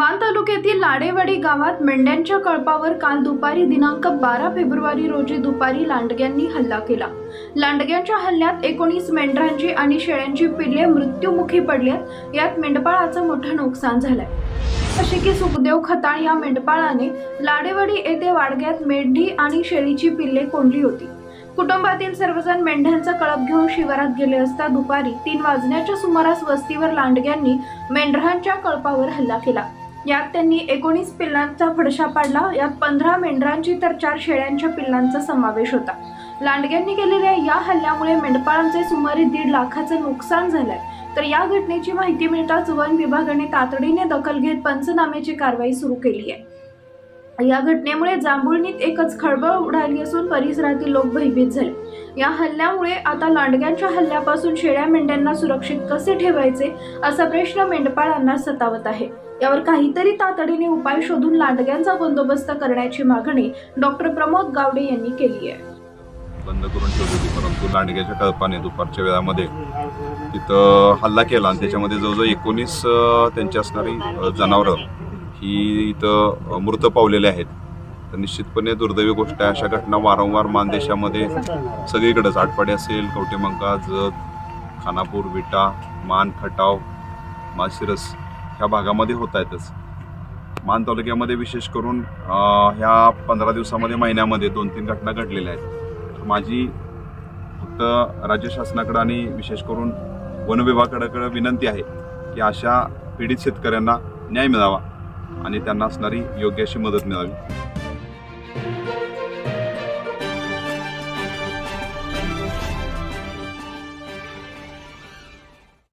मान तालुक्यातील लाडेवाडी गावात मेंढ्यांच्या कळपावर काल दुपारी दिनांक बारा फेब्रुवारी रोजी दुपारी लांडग्यांनी हल्ला केला. लांडग्यांच्या हल्ल्यात एकोणीस मेंढरांची आणि शेळ्यांची पिल्ले मृत्युमुखी पडल्यात यात मेंढपाळाचं मोठं नुकसान झालंय. अशी की सुखदेव खताळ या मेंढपाळाने लाडेवाडी येथे वाडग्यात मेंढी आणि शेळीची पिल्ले कोंडली होती. कुटुंबातील सर्वजण मेंढ्यांचा कळप घेऊन शिवारात गेले असता दुपारी तीन वाजण्याच्या सुमारास वस्तीवर लांडग्यांनी मेंढरांच्या कळपावर हल्ला केला. यात त्यांनी एकोणीस पिल्लांचा फडशा पाडला. यात पंधरा मेंढरांची तर चार शेळ्यांच्या पिल्लांचा समावेश होता. लांडग्यांनी केलेल्या या हल्ल्यामुळे मेंढपाळांचे सुमारे दीड लाखाचं नुकसान झालंय. तर या घटनेची माहिती मिळताच वन विभागाने तातडीने दखल घेत पंचनाम्याची कारवाई सुरू केली आहे. या घटनेमुळे जांभुळणीत एकच खळबळ उडाली असून परिसरातील लोक भयभीत झाले. या हल्ल्यामुळे आता लांडग्यांच्या हल्ल्यापासून शेळ्या मेंढ्यांना सुरक्षित कसे ठेवायचे असा प्रश्न मेंढपाळांना सतावत आहे. यावर काहीतरी तातडीने उपाय शोधून लांडग्यांचा बंदोबस्त करण्याची मागणी डॉक्टर प्रमोद गावडे यांनी केली आहे. बंद करून ठेवली होती परंतु लांडग्याच्या कळपाने दुपारच्या वेळामध्ये तिथं हल्ला केला आणि त्याच्यामध्ये जवळजवळ एकोणीस त्यांची असणारी जनावरं ही इथं मृत पावलेले आहेत. तर निश्चितपणे दुर्दैवी गोष्ट आहे. अशा घटना वारंवार मानदेशामध्ये सगळीकडेच आटपाडी असेल कवटेमंका जत खानापूर विटा मान खटाव माशिरस ह्या भागामध्ये होत आहेतच. मान तालुक्यामध्ये विशेष करून ह्या पंधरा दिवसामध्ये महिन्यामध्ये दोन तीन घटना घडलेल्या आहेत. माझी फक्त राज्य शासनाकडं आणि विशेष करून वन विभागाकडे विनंती आहे की अशा पीडित शेतकऱ्यांना न्याय मिळावा आणि त्यांना असणारी योग्य अशी मदत मिळावी. Música